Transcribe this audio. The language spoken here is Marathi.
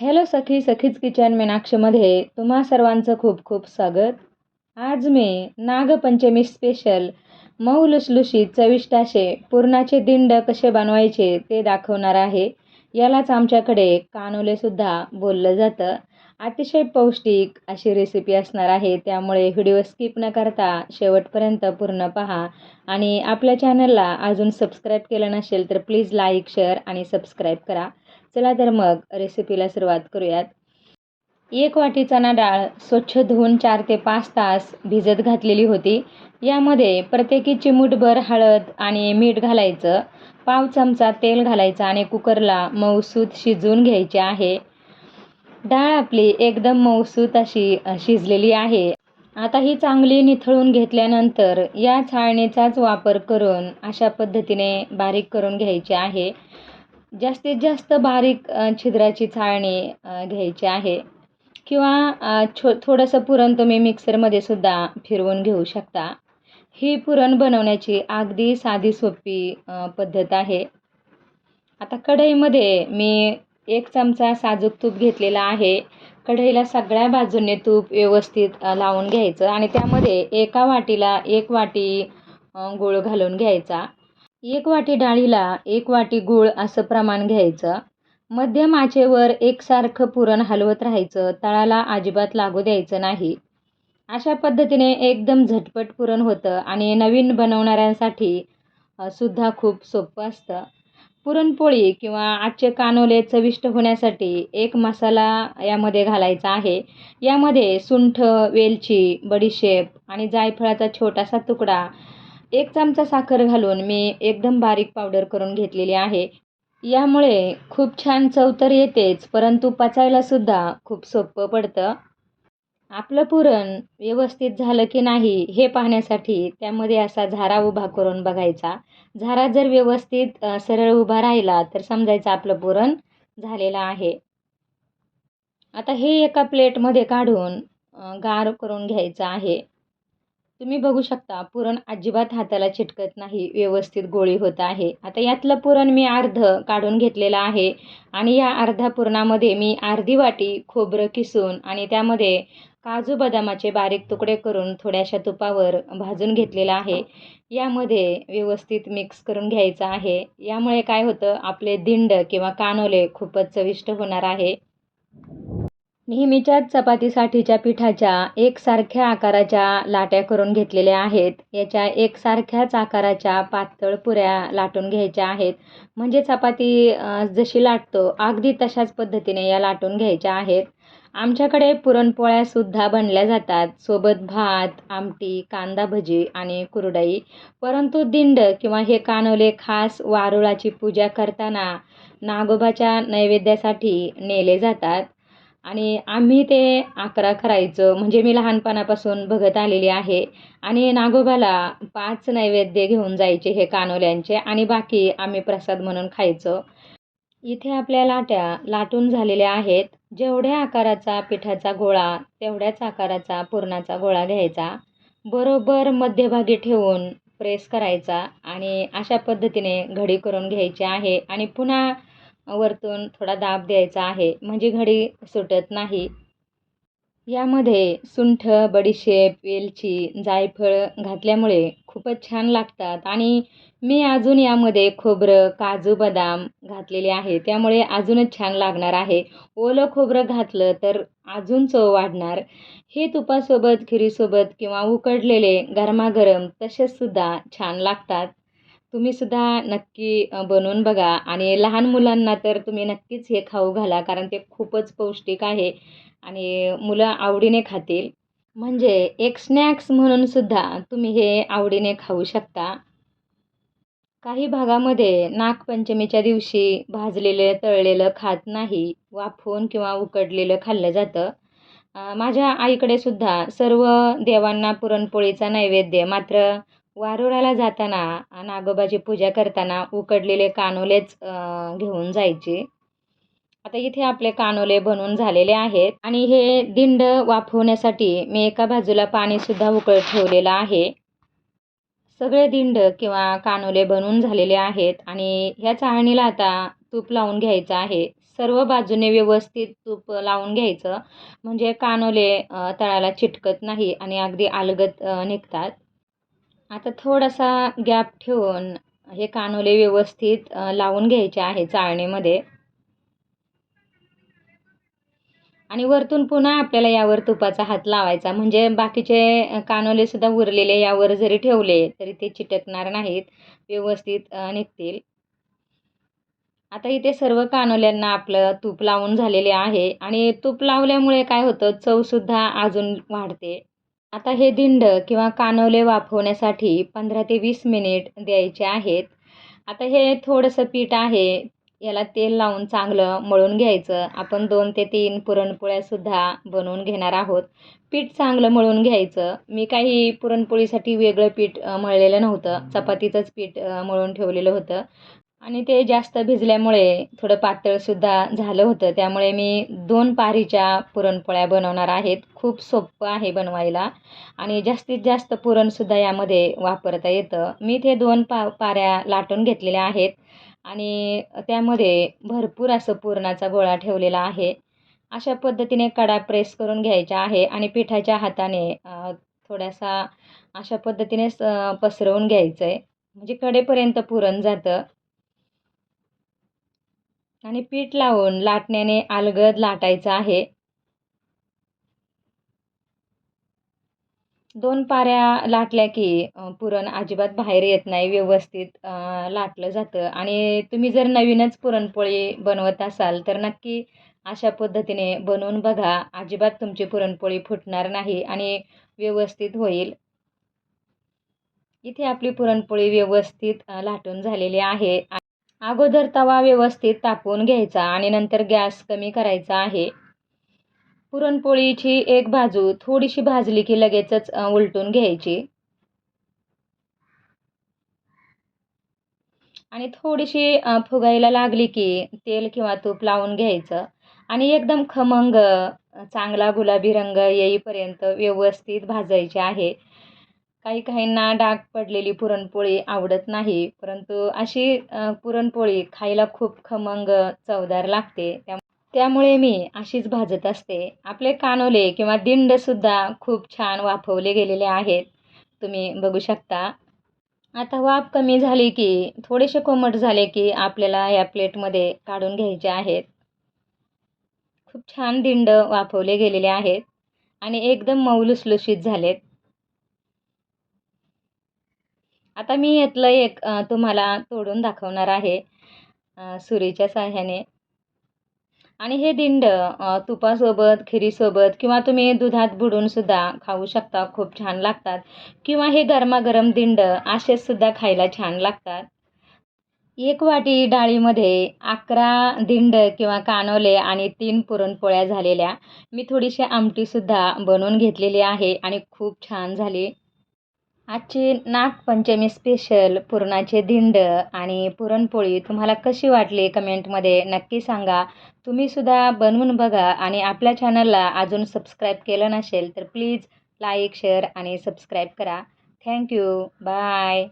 हॅलो सखी सखीच किचन मीनाक्षीमध्ये तुम्हा सर्वांचं खूप खूप स्वागत. आज मी नागपंचमी स्पेशल मऊ लुसलुशीत चविष्ट असे पुरणाचे दिंड कसे बनवायचे ते दाखवणार आहे. यालाच आमच्याकडे कानोलेसुद्धा बोललं जातं. अतिशय पौष्टिक अशी रेसिपी असणार आहे. त्यामुळे व्हिडिओ स्किप न करता शेवटपर्यंत पूर्ण पहा. आणि आपल्या चॅनलला अजून सबस्क्राईब केलं नसेल तर प्लीज लाईक शेअर आणि सबस्क्राईब करा. चला तर मग रेसिपीला सुरुवात करूयात. एक वाटी चणा डाळ स्वच्छ धुवून चार ते पाच तास भिजत घातलेली होती. यामध्ये प्रत्येकी चिमूटभर हळद आणि मीठ घालायचं पाव चमचा तेल घालायचं आणि कुकरला मऊसूत शिजवून घ्यायचे आहे. डाळ आपली एकदम मऊसूत अशी शिजलेली आहे. आता ही चांगली निथळून घेतल्यानंतर या छाळणीचाच वापर करून अशा पद्धतीने बारीक करून घ्यायची आहे. जास्तीत जास्त बारीक छिद्राची चाळणी घ्यायची आहे. किंवा छो थोडंसं पुरण तुम्ही मिक्सरमध्ये सुद्धा फिरवून घेऊ शकता. ही पुरण बनवण्याची अगदी साधी सोपी पद्धत आहे. आता कढईमध्ये मी एक चमचा साजूक तूप घेतलेला आहे. कढईला सगळ्या बाजूने तूप व्यवस्थित लावून घ्यायचं आणि त्यामध्ये एका वाटीला एक वाटी गूळ घालून घ्यायचा. एक वाटी डाळीला एक वाटी गूळ असं प्रमाण घ्यायचं. मध्यम आचेवर एकसारखं पुरण हलवत राहायचं. तळाला अजिबात लागू द्यायचं नाही. अशा पद्धतीने एकदम झटपट पुरण होतं आणि नवीन बनवणाऱ्यांसाठी सुद्धा खूप सोपं असतं. पुरणपोळी किंवा आजचे कानोले चविष्ट होण्यासाठी एक मसाला यामध्ये घालायचा आहे. यामध्ये सुंठ वेलची बडीशेप आणि जायफळाचा छोटासा तुकडा एक चमचा साखर घालून मी एकदम बारीक पावडर करून घेतलेली आहे. यामुळे खूप छान चव तर येतेच परंतु पचायलासुद्धा खूप सोपं पडतं. आपलं पुरण व्यवस्थित झालं की नाही हे पाहण्यासाठी त्यामध्ये असा झारा उभा करून बघायचा. झारा जर व्यवस्थित सरळ उभा राहिला तर समजायचं आपलं पुरण झालेलं आहे. आता हे एका प्लेटमध्ये काढून गार करून घ्यायचं आहे. तुम्ही बघू शकता पुरण अजिबात हाताला चिटकत नाही व्यवस्थित गोळी होत आहे. आता यातलं पुरण मी अर्ध काढून घेतलेलं आहे आणि या अर्ध्या पुरणामध्ये मी अर्धी वाटी खोबरं किसून आणि त्यामध्ये काजू बदामाचे बारीक तुकडे करून थोड्याशा तुपावर भाजून घेतलेलं आहे. यामध्ये व्यवस्थित मिक्स करून घ्यायचं आहे. यामुळे काय होतं आपले दिंड किंवा कानोले खूपच चविष्ट होणार आहे. नेहमीच्याच चपातीसाठीच्या पिठाच्या एकसारख्या आकाराच्या लाट्या करून घेतलेल्या आहेत. याच्या एकसारख्याच आकाराच्या पातळ पुऱ्या लाटून घ्यायच्या आहेत. म्हणजे चपाती जशी लाटतो अगदी तशाच पद्धतीने या लाटून घ्यायच्या आहेत. आमच्याकडे पुरणपोळ्यासुद्धा बनल्या जातात. सोबत भात आमटी कांदा भजी आणि कुरडई. परंतु दिंड किंवा हे कानवले खास वारुळाची पूजा करताना नागोबाच्या नैवेद्यासाठी नेले जातात. आणि आम्ही ते अकरा करायचं. म्हणजे मी लहानपणापासून बघत आलेली आहे. आणि नागोबाला पाच नैवेद्य घेऊन जायचे हे कानोल्यांचे आणि बाकी आम्ही प्रसाद म्हणून खायचो. इथे आपल्या लाट्या लाटून झालेल्या आहेत. जेवढ्या आकाराचा पिठाचा गोळा तेवढ्याच आकाराचा पुरणाचा गोळा घ्यायचा. बरोबर मध्यभागी ठेवून प्रेस करायचा आणि अशा पद्धतीने घडी करून घ्यायची आहे. आणि पुन्हा वरतून थोडा दाब द्यायचा आहे. म्हणजे घडी सुटत नाही. यामध्ये सुंठ बडीशेप वेलची जायफळ घातल्यामुळे खूपच छान लागतात. आणि मी अजून यामध्ये खोबरं काजू बदाम घातलेले आहे. त्यामुळे अजूनच छान लागणार आहे. ओलं खोबरं घातलं तर अजून चव वाढणार. हे तुपासोबत खिरीसोबत किंवा उकडलेले गरमागरम तसेचसुद्धा छान लागतात. तुम्हीसुद्धा नक्की बनवून बघा. आणि लहान मुलांना तर तुम्ही नक्कीच हे खाऊ घाला कारण ते खूपच पौष्टिक आहे आणि मुलं आवडीने खातील. म्हणजे एक स्नॅक्स म्हणूनसुद्धा तुम्ही हे आवडीने खाऊ शकता. काही भागामध्ये नागपंचमीच्या दिवशी भाजलेलं तळलेलं खात नाही वाफवून किंवा उकडलेलं खाल्लं जातं. माझ्या आईकडे सुद्धा सर्व देवांना पुरणपोळीचा नैवेद्य मात्र वारुळाला जाताना नागोबाची पूजा करताना उकडलेले कानोलेच घेऊन जायचे. आता इथे आपले कानोले बनवून झालेले आहेत आणि हे दिंड वाफवण्यासाठी मी एका बाजूला पाणीसुद्धा उकळत ठेवलेलं आहे. सगळे दिंड किंवा कानोले बनवून झालेले आहेत आणि ह्या चाळणीला आता तूप लावून घ्यायचं आहे. सर्व बाजूने व्यवस्थित तूप लावून घ्यायचं. म्हणजे कानोले तळाला चिटकत नाही आणि अगदी अलगत निघतात. आता थोडासा गॅप ठेवून हे कानोले व्यवस्थित लावून घ्यायचे आहे चाळणीमध्ये. आणि वरतून पुन्हा आपल्याला यावर तुपाचा हात लावायचा. म्हणजे बाकीचे कानोले कानोलेसुद्धा उरलेले यावर जरी ठेवले तरी ते चिटकणार नाहीत. व्यवस्थित निघतील. आता इथे सर्व कानोल्यांना आपलं तूप लावून झालेले आहे. आणि तूप लावल्यामुळे काय होतं? चवसुद्धा अजून वाढते. आता हे दिंड किंवा कानवले वाफवण्यासाठी पंधरा ते वीस मिनिट द्यायचे आहेत. आता हे थोडंसं पीठ आहे. याला तेल लावून चांगलं मळून घ्यायचं. आपण दोन ते तीन पुरणपोळ्यासुद्धा बनवून घेणार आहोत. पीठ चांगलं मळून घ्यायचं. मी काही पुरणपोळीसाठी वेगळं पीठ मळलेलं नव्हतं. चपातीचंच पीठ मळून ठेवलेलं होतं. आणि ते जास्त भिजल्यामुळे थोडं पातळसुद्धा झालं होतं. त्यामुळे मी दोन पारीच्या पुरणपोळ्या बनवणार आहेत. खूप सोपं आहे बनवायला. आणि जास्तीत जास्त पुरणसुद्धा यामध्ये वापरता येतं. मी ते दोन पा पाऱ्या लाटून घेतलेल्या आहेत. आणि त्यामध्ये भरपूर असं पुरणाचा गोळा ठेवलेला आहे. अशा पद्धतीने कडा प्रेस करून घ्यायचा आहे आणि पिठाच्या हाताने थोड्यासा थोडासा अशा पद्धतीने स पसरवून घ्यायचं आहे म्हणजे कडेपर्यंत पुरण जातं. आणि पीठ लावून लाटण्याने अलगद लाटायचं आहे. दोन पाऱ्या लाटल्या की पुरण अजिबात बाहेर येत नाही व्यवस्थित लाटलं जातं. आणि तुम्ही जर नवीनच पुरणपोळी बनवत असाल तर नक्की अशा पद्धतीने बनवून बघा. अजिबात तुमची पुरणपोळी फुटणार नाही आणि व्यवस्थित होईल. इथे आपली पुरणपोळी व्यवस्थित लाटून झालेली आहे. अगोदर तवा व्यवस्थित तापवून घ्यायचा आणि नंतर गॅस कमी करायचा आहे. पुरणपोळीची एक बाजू थोडीशी भाजली की लगेचच उलटून घ्यायची. आणि थोडीशी फुगायला लागली की तेल किंवा तूप लावून घ्यायचं. आणि एकदम खमंग चांगला गुलाबी रंग येईपर्यंत व्यवस्थित भाजायचे आहे. काही काहींना डाग पडलेली पुरणपोळी आवडत नाही परंतु अशी पुरणपोळी खायला खूप खमंग चवदार लागते. त्या त्यामुळे मी अशीच भाजत असते. आपले कानोले किंवा दिंडसुद्धा खूप छान वाफवले गेलेले आहेत. तुम्ही बघू शकता. आता वाफ कमी झाली की थोडेसे कोमट झाले की आपल्याला या प्लेटमध्ये काढून घ्यायचे आहेत. खूप छान दिंड वाफवले गेलेले आहेत आणि एकदम मऊ लुसलुशीत झालेत. आता मी यातलं एक तुम्हाला तोडून दाखवणार आहे सुरीच्या साह्याने. आणि हे दिंड तुपासोबत खिरीसोबत किंवा तुम्ही दुधात बुडूनसुद्धा खाऊ शकता खूप छान लागतात. किंवा हे गरमागरम दिंड असेचसुद्धा खायला छान लागतात. एक वाटी डाळीमध्ये अकरा दिंड किंवा कानोले आणि तीन पुरणपोळ्या झालेल्या. मी थोडीशी आमटीसुद्धा बनवून घेतलेली आहे आणि खूप छान झाली. आजची नागपंचमी स्पेशल पुरणाचे दिंड आणि पुरणपोळी तुम्हाला कशी वाटली कमेंटमध्ये नक्की सांगा. तुम्हीसुद्धा बनवून बघा आणि आपल्या चॅनलला अजून सबस्क्राईब केलं नसेल तर प्लीज लाईक शेअर आणि सबस्क्राईब करा. Thank you bye